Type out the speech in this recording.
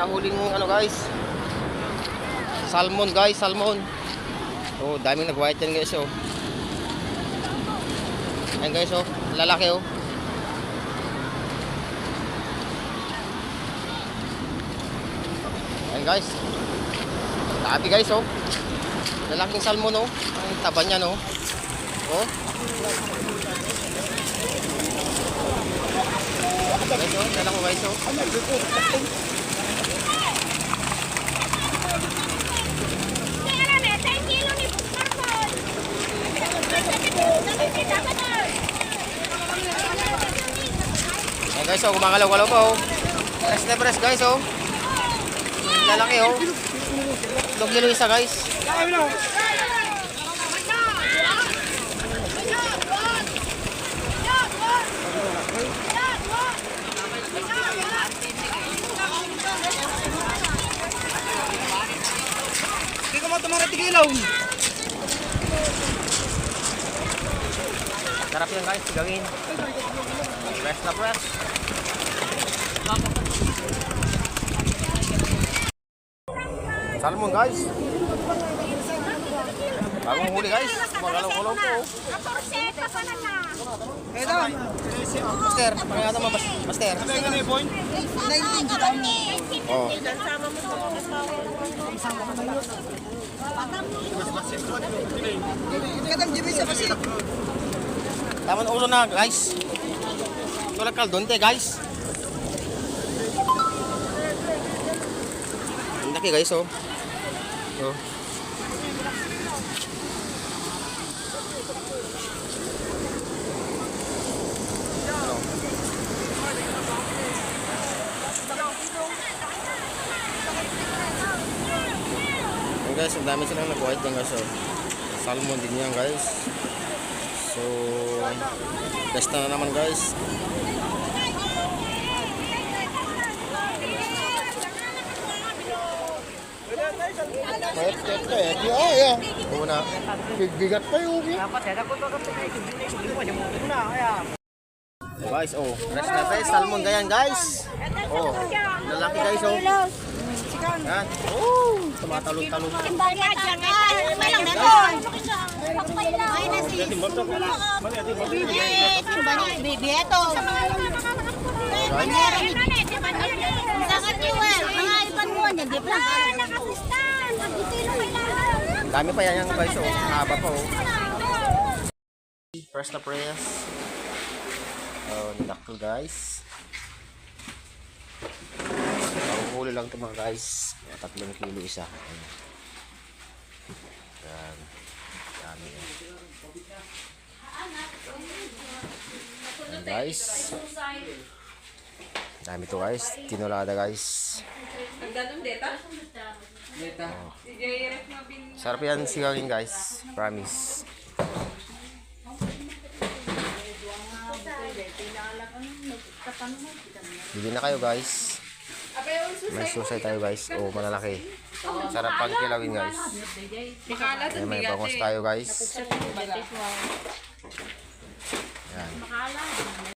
nahuling ano guys. Salmon guys, salmon. Oh, daming nag-white yan guys oh. Ayan guys oh, lalaki oh. Ayan guys. Dami guys oh. Lalaking salmon oh. Ang taba niya no. Oh. Guys oh, dala ko guys oh. Guys oh, gumagalaw-galaw pa oh. Press na press guys oh. Lalaki oh. Log nilo isa guys. Hindi ko tigilaw. Sarap yan guys, gawin. Press na press. Salmon guys. Bagong huli guys. Magalaw-galaw po. oh. Ito. Master, pakinggan mo mas Master. Oh. Katang jibi siya kasi. Tama na ulo na guys. Tulad kaldonte guys. Ang laki guys oh. Oh. Guys, ang dami silang nag-white guys oh. Salmon din yan guys. So, best na naman guys. Kahit kahit kahit ya ya. Una, Bigat pa yung guys, oh, rest na guys, salmon ganyan guys. Oh, lalaki guys, oh. Yan. Oh, tumatalon-talon. Dami pa yan yung guys, oh. Haba pa, oh. First na press. Oh, nilakto guys. Ang huli lang ito mga guys. Mga Tatlong kilo isa. Ayan. Yan. Dami yan. Ayan, guys. Dami to guys. Tinulada guys. Data. Sige, ref na bin. Sarap yan sigawin guys. Promise. Bili na kayo guys. May susay tayo guys. O malalaki. Sarap pag kilawin guys. Makalat May, bangos eh. tayo guys. Yan.